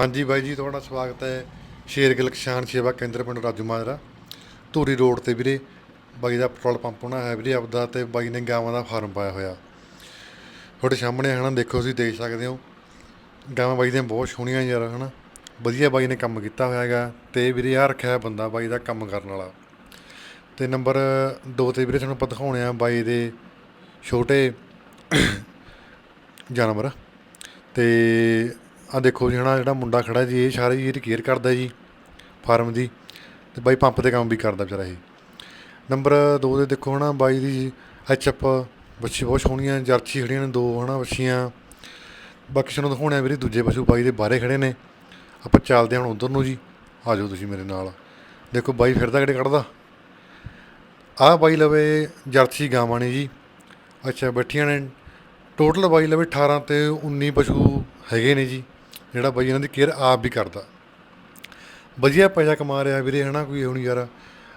ਹਾਂਜੀ ਬਾਈ ਜੀ, ਤੁਹਾਡਾ ਸਵਾਗਤ ਹੈ। ਸ਼ੇਰਗਿਲ ਕਿਸਾਨ ਸੇਵਾ ਕੇਂਦਰ ਪਿੰਡ ਰਾਜੂ ਮਾਜਰਾ। ਧੂਰੀ ਰੋਡ ਤੇ ਵੀਰੇ, ਬਾਈ ਦਾ ਪੈਟਰੋਲ ਪੰਪ ਹੋਣਾ ਹੈ ਵੀਰੇ ਆਪਦਾ ਤੇ ਬਾਈ ਨੇ ਗਾਵਾਂ ਦਾ ਫਾਰਮ ਪਾਇਆ ਹੋਇਆ। ਤੁਹਾਡੇ ਸਾਹਮਣੇ ਹਨਾ, ਦੇਖੋ ਤੁਸੀਂ ਦੇਖ ਸਕਦੇ ਹੋ। ਗਾਵਾਂ ਬਾਈ ਦੀਆਂ ਬਹੁਤ ਸੋਹਣੀਆਂ ਯਾਰ, ਹਨਾ। ਵਧੀਆ ਬਾਈ ਨੇ ਕੰਮ ਕੀਤਾ ਹੋਇਆ ਹੈਗਾ ਤੇ ਵੀਰੇ ਆ ਰੱਖਿਆ ਹੋਇਆ ਬੰਦਾ ਬਾਈ ਦਾ ਕੰਮ ਕਰਨ ਵਾਲਾ। ਤੇ ਨੰਬਰ 2 ਤੇ ਵੀਰੇ ਤੁਹਾਨੂੰ ਆਪਾਂ ਦਿਖਾਉਣੇ ਆ ਬਾਈ ਦੇ ਛੋਟੇ ਜਾਨਵਰ। ਤੇ ਆ ਦੇਖੋ ਜੀ, ਹਨਾ, ਜਿਹੜਾ ਮੁੰਡਾ ਖੜਾ ਜੀ, ਇਹ ਸਾਰੇ ਜੀ ਰਿਕੇਅਰ ਕਰਦਾ ਜੀ ਫਾਰਮ ਦੀ, ਤੇ ਬਾਈ ਪੰਪ ਤੇ ਕੰਮ ਵੀ ਕਰਦਾ ਵਿਚਾਰਾ ਇਹ। ਨੰਬਰ 2 ਦੇ ਦੇਖੋ, ਹਨਾ, ਬਾਈ ਦੀ ਐਚਐਫ ਬੱਚੀ ਬਹੁਤ ਸੋਹਣੀਆਂ, ਜਰਸੀ ਖੜੀਆਂ ਨੇ ਦੋ, ਹਨਾ ਬੱਚੀਆਂ ਬਾਕੀ ਸਾਨੂੰ ਦਿਖਾਉਣੇ ਆ ਵੀਰੇ, ਦੂਜੇ ਪਸ਼ੂ ਬਾਈ ਦੇ ਬਾਹਰੇ ਖੜੇ ਨੇ। ਆਪਾਂ ਚੱਲਦੇ ਹਾਂ ਹੁਣ ਉਧਰ ਨੂੰ ਜੀ। ਆ ਜਾਓ ਤੁਸੀਂ ਮੇਰੇ ਨਾਲ। ਦੇਖੋ ਬਾਈ ਫਿਰਦਾ ਕਿਹੜੇ ਕੱਢਦਾ ਆਹ ਬਾਈ ਲਵੇ ਜਰਸੀ ਗਾਵਾਂ ਨੇ ਜੀ। ਅੱਛਾ, ਬੈਠੀਆਂ ਨੇ। ਟੋਟਲ ਬਾਈ ਲਵੇ 18 ਤੇ 19 ਪਸ਼ੂ ਹੈਗੇ ਨੇ ਜੀ। ਜਿਹੜਾ ਬਾਈ ਇਹਨਾਂ ਦੀ ਕੇਅਰ ਆਪ ਵੀ ਕਰਦਾ। ਵਧੀਆ ਪੈਸਾ ਕਮਾ ਰਿਹਾ ਵੀਰੇ, ਹਨਾ ਕੋਈ ਇਹੋ ਨਹੀਂ ਯਾਰ।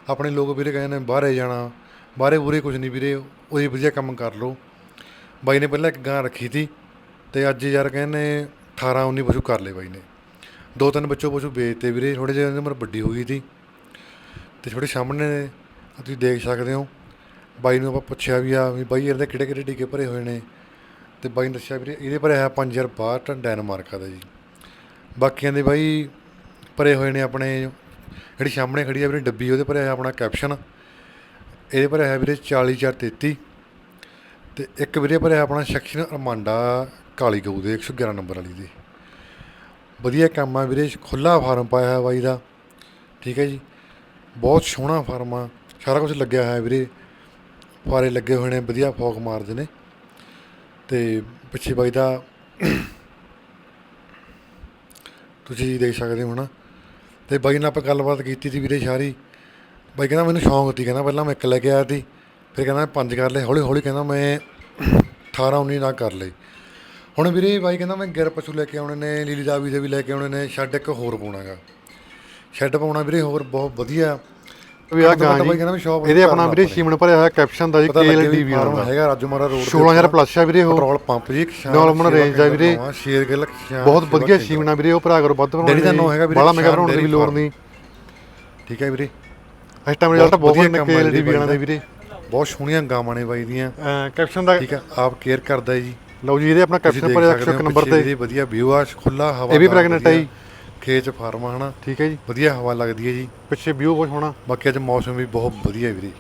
ਆਪਣੇ ਲੋਕ ਵੀਰੇ ਕਹਿੰਦੇ ਨੇ ਬਾਹਰੇ ਜਾਣਾ, ਬਾਹਰੇ ਬੁਰੇ ਕੁਝ ਨਹੀਂ ਵੀਰੇ, ਉਹੀ ਵਧੀਆ ਕੰਮ ਕਰ ਲਓ। ਬਾਈ ਨੇ ਪਹਿਲਾਂ ਇੱਕ ਗਾਂ ਰੱਖੀ ਸੀ ਤੇ ਅੱਜ ਯਾਰ ਕਹਿੰਦੇ 18 19 ਪਸ਼ੂ ਕਰ ਲਏ ਬਾਈ ਨੇ। ਦੋ ਤਿੰਨ ਬੱਚੋ ਪਸ਼ੂ ਵੇਚਤੇ ਵੀਰੇ ਥੋੜੇ ਜਿਹੇ ਉਮਰ ਵੱਡੀ ਹੋ ਗਈ ਸੀ। ਤੇ ਥੋੜੇ ਸਾਹਮਣੇ ਨੇ ਤੁਸੀਂ ਦੇਖ ਸਕਦੇ ਹੋ, ਬਾਈ ਨੂੰ ਆਪਾਂ ਪੁੱਛਿਆ ਵੀ ਆ ਵੀ ਬਾਈ ਇਹਦੇ ਕਿਹੜੇ ਕਿਹੜੇ ਟੀਕੇ ਭਰੇ ਹੋਏ ਨੇ। ਤੇ ਬਾਈ ਨੇ ਦੱਸਿਆ ਵੀਰੇ, ਇਹਦੇ ਭਰਿਆ ਹੈ 5062 ਡੈਨਮਾਰਕ ਦਾ ਜੀ। ਬਾਕੀਆਂ ਦੇ ਬਾਈ ਭਰੇ ਹੋਏ ਨੇ ਆਪਣੇ, ਜਿਹੜੀ ਸਾਹਮਣੇ ਖੜੀ ਆ ਵੀਰੇ ਡੱਬੀ, ਉਹਦੇ ਭਰਿਆ ਹੋਇਆ ਆਪਣਾ ਕੈਪਸ਼ਨ ਇਹਦੇ ਭਰਿਆ ਹੋਇਆ ਵੀਰੇ 40433 ਤੇ ਇੱਕ ਵੀਰੇ ਭਰਿਆ ਆਪਣਾ ਸੈਕਸ਼ਨ ਅਰਮਾਂਡਾ ਕਾਲੀ ਗਊ ਦੇ 111 ਨੰਬਰ ਵਾਲੀ ਦੇ। ਵਧੀਆ ਕੰਮ ਆ ਵੀਰੇ ਖੁੱਲਾ ਫਾਰਮ ਪਾਇਆ ਹੋਇਆ ਬਾਈ ਦਾ। ਠੀਕ ਹੈ ਜੀ। ਬਹੁਤ ਸੋਹਣਾ ਫਾਰਮ ਆ। ਸਾਰਾ ਕੁਝ ਲੱਗਿਆ ਹੋਇਆ ਵੀਰੇ। ਫਾਰੇ ਲੱਗੇ ਹੋਏ ਨੇ, ਵਧੀਆ ਫੋਕ ਮਾਰਦੇ ਨੇ। ਤੇ ਪਿੱਛੇ ਬਾਈ ਦਾ ਤੁਸੀਂ ਦੇਖ ਸਕਦੇ ਹੋ ਨਾ। ਤੇ ਬਾਈ ਨਾਲ ਆਪਾਂ ਗੱਲਬਾਤ ਕੀਤੀ ਸੀ ਵੀਰੇ ਸਾਰੀ। ਬਾਈ ਕਹਿੰਦਾ ਮੈਨੂੰ ਸ਼ੌਂਕ ਸੀ, ਕਹਿੰਦਾ ਪਹਿਲਾਂ ਮੈਂ ਇੱਕ ਲੈ ਕੇ ਆਇਆ ਸੀ। ਫਿਰ ਕਹਿੰਦਾ ਮੈਂ ਪੰਜ ਕਰ ਲਏ ਹੌਲੀ ਹੌਲੀ ਕਹਿੰਦਾ ਮੈਂ 18 19 ਨਾ ਕਰ ਲਈ ਹੁਣ ਵੀਰੇ ਬਾਈ ਕਹਿੰਦਾ ਮੈਂ ਗਿਰ ਪਸ਼ੂ ਲੈ ਕੇ ਆਉਣੇ ਨੇ ਲੀਲੀ ਦਾਵੀ ਦੇ ਵੀ ਲੈ ਕੇ ਆਉਣੇ ਨੇ ਸ਼ੈੱਡ ਇੱਕ ਹੋਰ ਪਾਉਣਾਗਾ ਸ਼ੈੱਡ ਪਾਉਣਾ ਵੀਰੇ ਹੋਰ, ਬਹੁਤ ਵਧੀਆ। ਵੀ ਆ ਗਾਂ ਜੀ। ਇਹਦੇ ਆਪਣਾ ਵੀਰੇ। ਸੀਮਨ ਭਰਿਆ ਹੋਇਆ ਕੈਪਸ਼ਨ ਦਾ ਜੀ ਕੇਐਲਡੀ ਵੀ ਹੈਗਾ ਰਾਜੂਮਾਰਾ ਰੋਡ 16000 ਪਲੱਸ ਆ ਵੀਰੇ ਉਹ। ਪੈਟਰੋਲ ਪੰਪ ਜੀ ਆਪਣਾ range ਆ ਵੀਰੇ। ਸ਼ੇਰ ਗਿੱਲ ਬਹੁਤ ਵਧੀਆ ਸੀਮਨਾ ਵੀਰੇ ਉਹ ਭਰਾ ਕਰੋ ਵੱਧ ਡੇਅਰੀ ਦਾ ਨਾਂ ਹੈਗਾ ਵੀਰੇ ਬੜਾ ਮਹਿੰਗਾ ਬਣਾਉਣ ਦੀ ਲੋੜ। ਨਹੀਂ। ਠੀਕ ਹੈ ਵੀਰੇ। ਇਸ ਟਾਈਮ ਰਿਜ਼ਲਟ ਬਹੁਤ ਵਧੀਆ ਕੇਐਲਡੀ ਵੀ ਆਣਾ ਦੇ ਵੀਰੇ। ਬਹੁਤ ਸੋਹਣੀਆਂ ਗਾਵਾਂ ਨੇ ਬਾਈ ਦੀਆਂ। ਕੈਪਸ਼ਨ ਦਾ ਠੀਕ ਹੈ ਆਪ ਕੇਅਰ ਕਰਦਾ ਜੀ। ਲਓ ਜੀ ਇਹਦੇ ਆਪਣਾ ਕੈਪਸ਼ਨ ਸਕਦੇ 101 ਹੋ ਨੰਬਰ ਤੇ। ਵਧੀਆ ਵਿਊ ਆ ਖੁੱਲਾ ਹਵਾ ਇਹ ਵੀ pregnant ਹੈ ਜੀ। ਖੇਤ ਚ ਫਾਰਮ ਹਨਾ। ਠੀਕ ਹੈ ਜੀ। ਵਧੀਆ ਹਵਾ ਲੱਗਦੀ ਹੈ ਜੀ। ਪਿੱਛੇ ਵਿਊ ਬਹੁਤ ਸੋਹਣਾ ਬਾਕੀ ਅੱਜ ਮੌਸਮ ਵੀ ਬਹੁਤ ਵਧੀਆ ਹੈ ਵੀਰੇ।